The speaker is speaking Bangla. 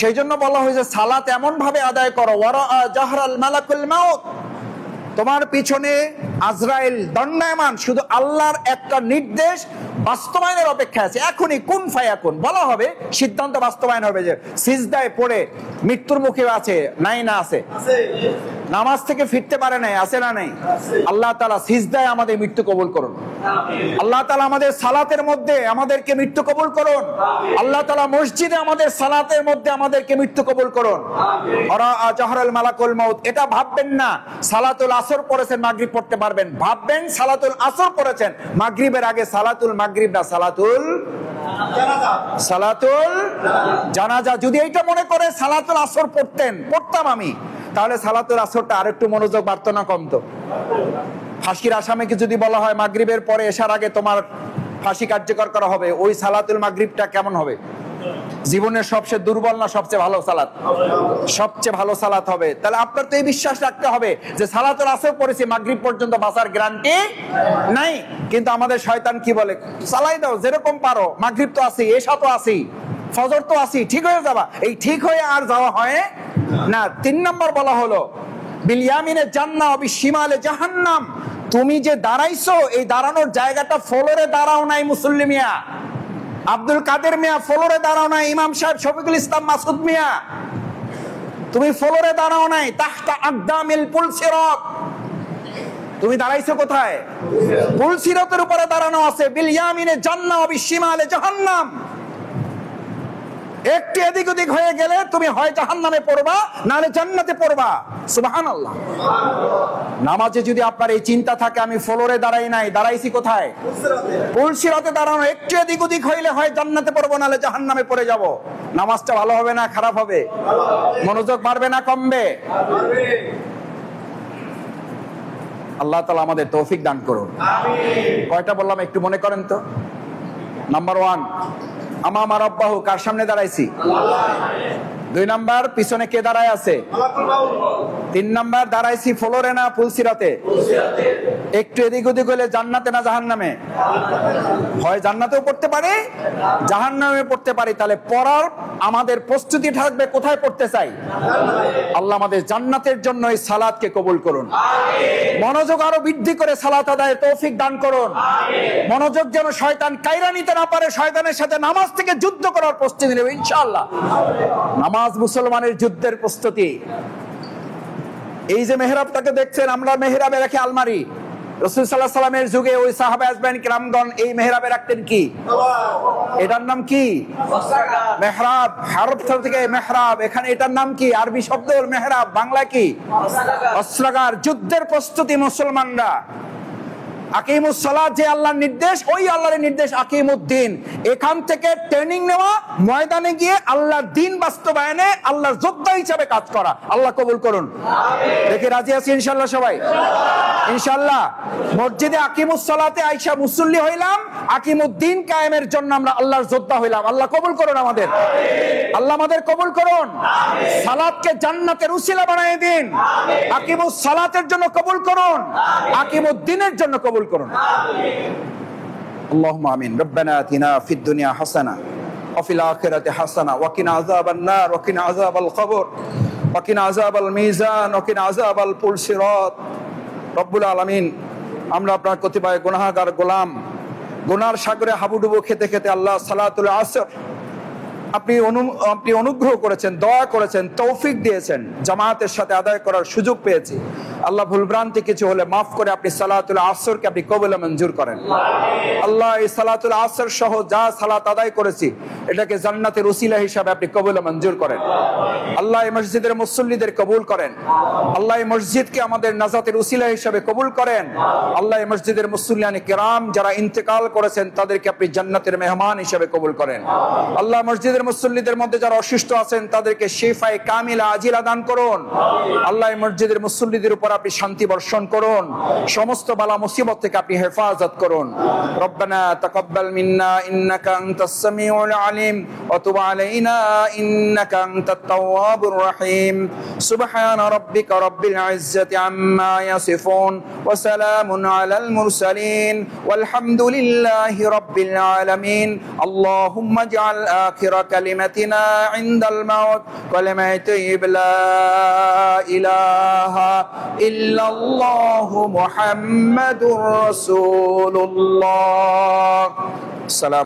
সেই জন্য বলা হয়েছে সালাত এমন ভাবে আদায় করো জাহরাল মালাকুল মাউত। তোমার পিছনে আজরাইল দণ্ডায়মান শুধু আল্লাহর একটা নির্দেশ বাস্তবায়নের অপেক্ষা আছে। এখনই কোন ফায়াকুন? বলা হবে সিদ্ধান্ত বাস্তবায়ন হবে যে সিজদায় পড়ে মৃত্যুর মুখে আছে নাই না আছে। নামাজ থেকে ফিরতে পারে নাই আছে না নাই? আল্লাহ তালা সিজদায় আমাদের মৃত্যু কবুল করুন। আল্লাহ তালা আমাদের সালাতের মধ্যে আমাদেরকে মৃত্যু কবুল করুন। আল্লাহ তালা মসজিদে আমাদের সালাতের মধ্যে আমাদেরকে মৃত্যু কবুল করুন। জাহরাল মালাকুল মাউত, এটা ভাববেন না, সালাতুল আসর পড়েছেন, মাগরিব পড়তে পারবেন। ভাববেন সালাতুল আসর পড়েছেন, মাগরিবের আগে সালাতুল মাগরিব না, সালাতুল সালাতুল জানাজা। যদি এইটা মনে করে সালাতুল আসর পড়তেন, পড়তাম আমি, তাহলে সালাতুল আসরটা আরেকটু মনোযোগ বাড়তো না কমতো? ফাঁসির আসামিকে যদি বলা হয় মাগরিবের পরে এসার আগে তোমার ফাঁসি কার্যকর করা হবে, ওই সালাতুল মাগরিবটা কেমন হবে? জীবনের সবচেয়ে দুর্বল না সবচেয়ে ভালো সালাত? সবচেয়ে ভালো সালাত হবে। তাহলে আপনার তো এই বিশ্বাস রাখতে হবে যে সালাতুল আসর পড়েছি, মাগরিব পর্যন্ত বাঁচার গ্যারান্টি নাই। কিন্তু আমাদের শয়তান কি বলে? চালাই দাও, যেরকম পারো। মাগরিব তো আছি এসা তো আছি ফজর তো আছি ঠিক হয়ে যাবা। এই ঠিক হয়ে আর যাওয়া হয় না। তিন নম্বর বলা হলো বিলিয়ামিনে জান্না অবি শিমালে জাহান্নাম। তুমি যে দাঁড়াইছো, এই দাঁড়ানোর জায়গাটা ফ্লোরে দাঁড়াও নাই মুসল্লি মিয়া। আব্দুল কাদের মিয়া, ফ্লোরে দাঁড়াও নাই ইমাম সাহেব শফিকুল ইসলাম, মাসুদ মিয়া। তুমি ফ্লোরে দাঁড়াও নাই, তাহতা আকদামিল পুল সিরাত। তুমি দাঁড়াইছো কোথায়? পুল সিরাতের উপরে দাঁড়ানো আছে, বিলিয়ামিনে জান্না অবি শিমালে জাহান্নাম। একটু এদিক ওদিক হয়ে গেলে তুমি হয় জাহান নামে পড়বা নাহলে জান্নাতে পড়বা। সুবাহান আল্লাহ নামাজে যদি আপনার এই চিন্তা থাকে আমি ফ্লোরে দাঁড়াই নাই দাঁড়াইছি কোথায়? পুলসিরাতে দাঁড়ানো একটু এদিক ওদিক হইলে হয় জান্নাতে পড়ব নাহলে জাহান নামে পড়ে যাব। নামাজটা ভালো হবে না খারাপ হবে? মনোযোগ বাড়বে না কমবে? আল্লাহ তালা আমাদের তৌফিক দান করুন। কয়টা বললাম একটু মনে করেন তো? নাম্বার ওয়ান আমা আমার আব্বাহু কার সামনে দাঁড়াইছি? দুই নাম্বার পিছনে কে দাঁড়ায় আছে? তিন নাম্বার দাঁড়াইছি ফ্লোরে না ফুলসিরাতে। একটু এদিক ওদিক হলে জান্নাতে না জাহান নামে হয় জান্নাতেও পড়তে পারে জাহান নামে পড়তে পারি। তাহলে পড়ার আমাদের প্রস্তুতি থাকবে কোথায় পড়তে চাই? আল্লাহ আমাদের জান্নাতের জন্য এই সালাদকে কবুল করুন। মনোযোগ আরও বৃদ্ধি করে সালাত আদায়ের তৌফিক দান করুন। মনোযোগ যেন শয়তান কায়রা নিতে না পারে শয়তানের সাথে নামাজ থেকে যুদ্ধ করার প্রস্তুতি নেবে ইনশাআল্লাহ। নামাজ মুসলমানের যুদ্ধের প্রস্তুতি। এই যে মেহরাবটাকে দেখছেন, আমরা মেহরাবে রাখি আলমারি। রসুল সাল্লাহ সাল্লামের যুগে ওই সাহাবা কিরামগণ, এই মেহরাবে রাখতেন কি? এটার নাম কি? মেহরাব হারব থেকে মেহরাব। এখানে এটার নাম কি? আরবি শব্দ মেহরাব বাংলা কি? অস্ত্রাগার। যুদ্ধের প্রস্তুতি মুসলমানরা। আকিমুসসালাত যে আল্লাহর নির্দেশ ওই আল্লাহর নির্দেশ আকিমুদ্দিন। এখান থেকে ট্রেনিং নেওয়া ময়দানে গিয়ে আল্লাহর দিন বাস্তবায়নে আল্লাহর যোদ্ধা হিসাবে কাজ করা। আল্লাহ কবুল করুন। দেখে রাজি আছি ইনশাল্লাহ সবাই? ইনশাল্লাহ মসজিদে আকিমুসসালাতে আইসা মুসল্লি হইলাম আকিমুদ্দিন কায়েমের জন্য আমরা আল্লাহর যোদ্ধা হইলাম। আল্লাহ কবুল করুন আমাদের। আল্লাহ আমাদের কবুল করুন। সালাতকে জান্নাতের উসিলা বানিয়ে দিন। আকিমুস সালাতের জন্য কবুল করুন। আকিমুদ্দিনের জন্য কবুল করুন اللهم امين ربنا اتنا في الدنيا حسنه وفي الاخره حسنه وقنا عذاب النار وقنا عذاب القبر وقنا عذاب الميزان وقنا عذاب الصراط رب العالمين আমরা আপনার কতিপয় গুনাহগার গোলাম গুনার সাগরে হাবুডুবু খেতে খেতে আল্লাহ সালাতুল আসর আপনি অনু আপনি অনুগ্রহ করেছেন দয়া করেছেন তৌফিক দিয়েছেন জামায়াতের সাথে আদায় করার সুযোগ পেয়েছি আল্লাহ ভুলভ্রান্তি কিছু হলে মাফ করে আপনি সালাতুল আসরকে আপনি কবলে মঞ্জুর করেন। আল্লাহ এই সালাতুল আসর সহ যা সালাত আদায় করেছি, এটাকে জান্নাতের উসিলা হিসাবে আপনি কবলে মঞ্জুর করেন। আল্লাহ এই মসজিদের মুসল্লিদের কবুল করেন। আল্লাহ এই মসজিদকে আমাদের নাজাতের উসিলা হিসাবে কবুল করেন। আল্লাহ এই মসজিদের মুসল্লিয়ানি কেরাম যারা ইন্তেকাল করেছেন, তাদেরকে আপনি জান্নাতের মেহমান হিসাবে কবুল করেন। আল্লাহ মসজিদের মুসল্লিদের মধ্যে যারা অসুস্থ আছেন, তাদেরকে শেফায় কামিলা আজিলা দান করুন। আল্লাহ এই মসজিদের মুসল্লিদের উপর আপনি শান্তি বর্ষণ করুন সমস্ত বালা মুসিবত থেকে আপনি হেফাজত করুন রব্বানা তাকাব্বাল মিন্না ইন্নাকা আনতাস সামিউল আলিম ওয়া তুব আলাইনা ইন্নাকা আনতাত তাওয়াবুর রহিম সুবহানা রাব্বিকা রাব্বিল ইজ্জাতি আম্মা ইয়াসিফুন ওয়া সালামুন আলাল মুরসালিন والحمد لله رب العالمين اللهم اجعل آخر كلمتنا عند الموت كلمة طيب لا إله إلا الله محمد رسول الله. السلام